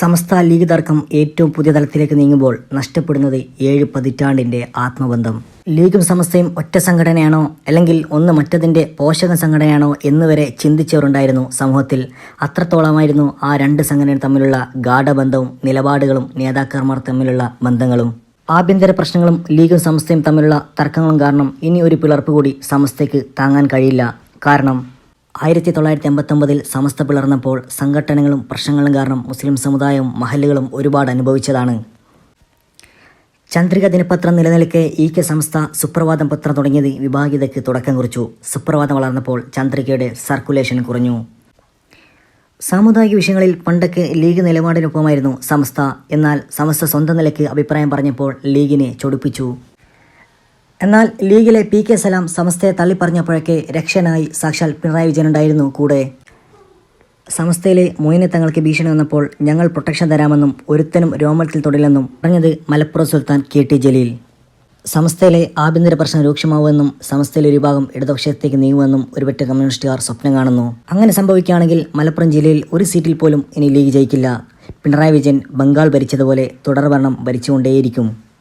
സമസ്ത league തർക്കം ഏറ്റവും പുതിയ തലത്തിലേക്ക് നീങ്ങുമ്പോൾ നഷ്ടപ്പെടുന്നത് ഏഴ് പതിറ്റാണ്ടിന്റെ ആത്മബന്ധം. ലീഗും സമസ്തയും ഒറ്റ സംഘടനയാണോ അല്ലെങ്കിൽ ഒന്ന് മറ്റതിന്റെ പോഷക സംഘടനയാണോ എന്നുവരെ ചിന്തിച്ചവരുണ്ടായിരുന്നു സമൂഹത്തിൽ. അത്രത്തോളമായിരുന്നു ആ രണ്ട് സംഘടന തമ്മിലുള്ള ഗാഠബന്ധവും നിലപാടുകളും നേതാക്കന്മാർ തമ്മിലുള്ള ബന്ധങ്ങളും. ആഭ്യന്തര പ്രശ്നങ്ങളും ലീഗും സമസ്തയും തമ്മിലുള്ള തർക്കങ്ങളും കാരണം ഇനി ഒരു പിളർപ്പ് കൂടി സമസ്തയ്ക്ക് താങ്ങാൻ കഴിയില്ല. കാരണം ആയിരത്തി തൊള്ളായിരത്തി എൺപത്തൊമ്പതിൽ സമസ്ത പിളർന്നപ്പോൾ സംഘടനകളും പ്രശ്നങ്ങളും കാരണം മുസ്ലിം സമുദായവും മഹല്ലുകളും ഒരുപാട് അനുഭവിച്ചതാണ്. ചന്ദ്രിക ദിനപത്രം നിലനിൽക്കെ ഇ കെ സംസ്ഥ സുപ്രഭാതം പത്രം തുടങ്ങിയത് വിഭാഗീയതയ്ക്ക് തുടക്കം കുറിച്ചു. സുപ്രഭാതം വളർന്നപ്പോൾ ചന്ദ്രികയുടെ സർക്കുലേഷൻ കുറഞ്ഞു. സാമുദായിക വിഷയങ്ങളിൽ പണ്ടൊക്കെ ലീഗ് നിലപാടിനൊപ്പമായിരുന്നു സമസ്ത. എന്നാൽ സമസ്ത സ്വന്തം നിലയ്ക്ക് അഭിപ്രായം പറഞ്ഞപ്പോൾ ലീഗിനെ ചൊടിപ്പിച്ചു. എന്നാൽ ലീഗിലെ പി കെ സലാം സമസ്തയെ തള്ളിപ്പറഞ്ഞപ്പോഴൊക്കെ രക്ഷനായി സാക്ഷാൽ പിണറായി വിജയൻ ഉണ്ടായിരുന്നു കൂടെ. സമസ്തയിലെ മോയിനെ തങ്ങൾക്ക് ഭീഷണി വന്നപ്പോൾ ഞങ്ങൾ പ്രൊട്ടക്ഷൻ തരാമെന്നും ഒരുത്തനും രോമത്തിൽ തൊടില്ലെന്നും പറഞ്ഞത് മലപ്പുറം സുൽത്താൻ കെ ടി ജലീൽ. സമസ്തയിലെ ആഭ്യന്തര പ്രശ്നം രൂക്ഷമാവുമെന്നും സമസ്തയിലെ ഒരു ഭാഗം ഇടതുപക്ഷത്തേക്ക് നീങ്ങുമെന്നും ഒരുപറ്റ കമ്മ്യൂണിസ്റ്റുകാർ സ്വപ്നം കാണുന്നു. അങ്ങനെ സംഭവിക്കുകയാണെങ്കിൽ മലപ്പുറം ജില്ലയിൽ ഒരു സീറ്റിൽ പോലും ഇനി ലീഗ് ജയിക്കില്ല. പിണറായി വിജയൻ ബംഗാൾ ഭരിച്ചതുപോലെ തുടർഭരണം ഭരിച്ചുകൊണ്ടേയിരിക്കും.